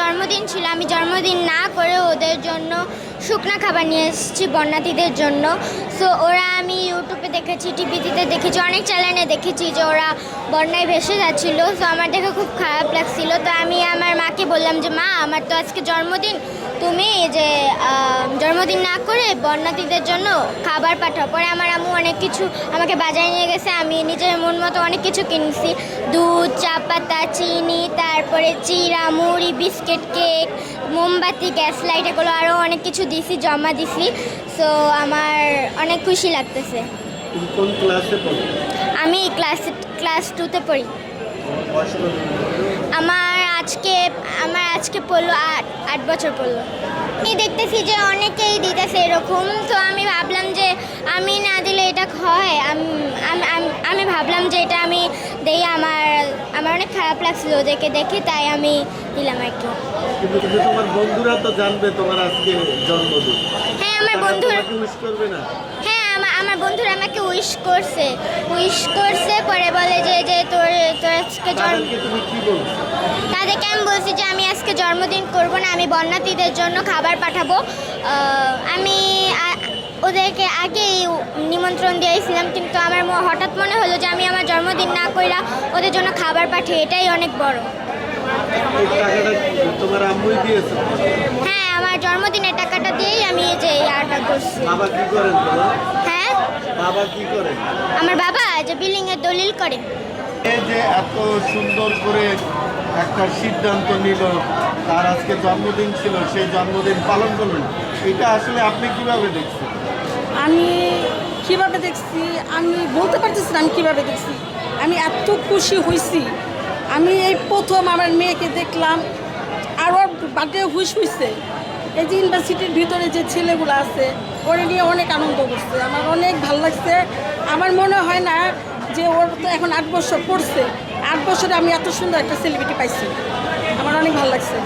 জন্মদিন ছিল আমি জন্মদিন না করে ওদের জন্য শুকনা খাবার নিয়ে এসেছি বন্যাতীদের জন্য। সো ওরা আমি ইউটিউবে দেখেছি টিভিতে দেখেছি, অনেক চ্যানেলে দেখেছি যে ওরা বন্যায় ভেসে যাচ্ছিল। সো আমার দেখে খুব খারাপ লাগছিল। তো আমি আমার মাকে বললাম যে, মা, আমার তো আজকে জন্মদিন। তুমি যে জন্মদিন না করে বন্যাতীদের জন্য খাবার পাঠাও। পরে আমার আম্মু অনেক কিছু আমাকে বাজারে নিয়ে গেছে। আমি নিজের মন মতো অনেক কিছু কিনছি। দুধ চা পাতা, চিনি, তারপরে চিরা, মুড়ি, বিস্কিট, কেক, মোমবাতি, গ্যাস লাইট, এগুলো আরও অনেক কিছু দিছি জমা দিছি। সো আমার অনেক খুশি লাগতেছে। তুমি কোন ক্লাসে পড়ো? আমি ক্লাস ক্লাস টুতে পড়ি। আমার আজকে আমার আজকে পড়ল আট আট বছর পড়ল। আমি দেখতেছি যে অনেকেই দিতেছে এরকম। তো আমি ভাবলাম যে আমি না দিলে এটা হয়? আম- ভাবলাম যে এটা আমি দেই আমার লাগছিল ওদেরকে দেখে তাই আমি দিলাম আর কি। কিন্তু কিন্তু তোমার বন্ধুরা তো জানবে তোমার আজকে জন্মদিন। হ্যাঁ আমার বন্ধুরা উইশ করবে না? হ্যাঁ আমার আমার বন্ধুরা আমাকে উইশ করছে। উইশ করছে পরে বলে যে যে তোর তোর আজকে জন্ম তাদেরকে তুমি কি বলছো? তাদেরকে আমি বলছি যে আমি আজকে জন্মদিন করব না আমি বন্যাতীদের জন্য খাবার পাঠাবো। আমি ওদেরকে আগেই নিমন্ত্রণ দিয়েছিলাম কিন্তু আমার হঠাৎ মনে হলো যে আমি আমার জন্মদিন কইরা ওদের জন্য খাবার পাঠিয়ে এটাই অনেক বড়। এই টাকাটা তোমার আম্মুই দিয়েছে হ্যাঁ আমার জন্মদিনের টাকাটা দিয়েই আমি এই যে আরটা করছি। বাবা কি করেন তোমার হ্যাঁ? বাবা কি করেন আমার বাবা যে বিল্ডিংয়ের দলিল করে। এই যে এত সুন্দর করে একটা সিদ্ধান্ত নিল তার আজকে জন্মদিন ছিল সেই জন্মদিন পালন করলেন। এটা আসলে আপনি কীভাবে দেখছেন? আমি কীভাবে দেখছি আমি বলতে পারতেছি না আমি কীভাবে দেখছি। আমি এত খুশি হয়েছি আমি এই প্রথম আমার মেয়েকে দেখলাম, আর ওর বার্থডে হুশ হয়েছে এই যে ইউনিভার্সিটির ভিতরে যে ছেলেগুলো আছে, ওরা নিয়ে অনেক আনন্দ করছে, আমার অনেক ভালো লাগছে। আমার মনে হয় না যে ওর তো এখন আট বছর পড়ছে। আট বছরে আমি এত সুন্দর একটা সেলিব্রিটি পাইছি। আমার অনেক ভালো লাগছে।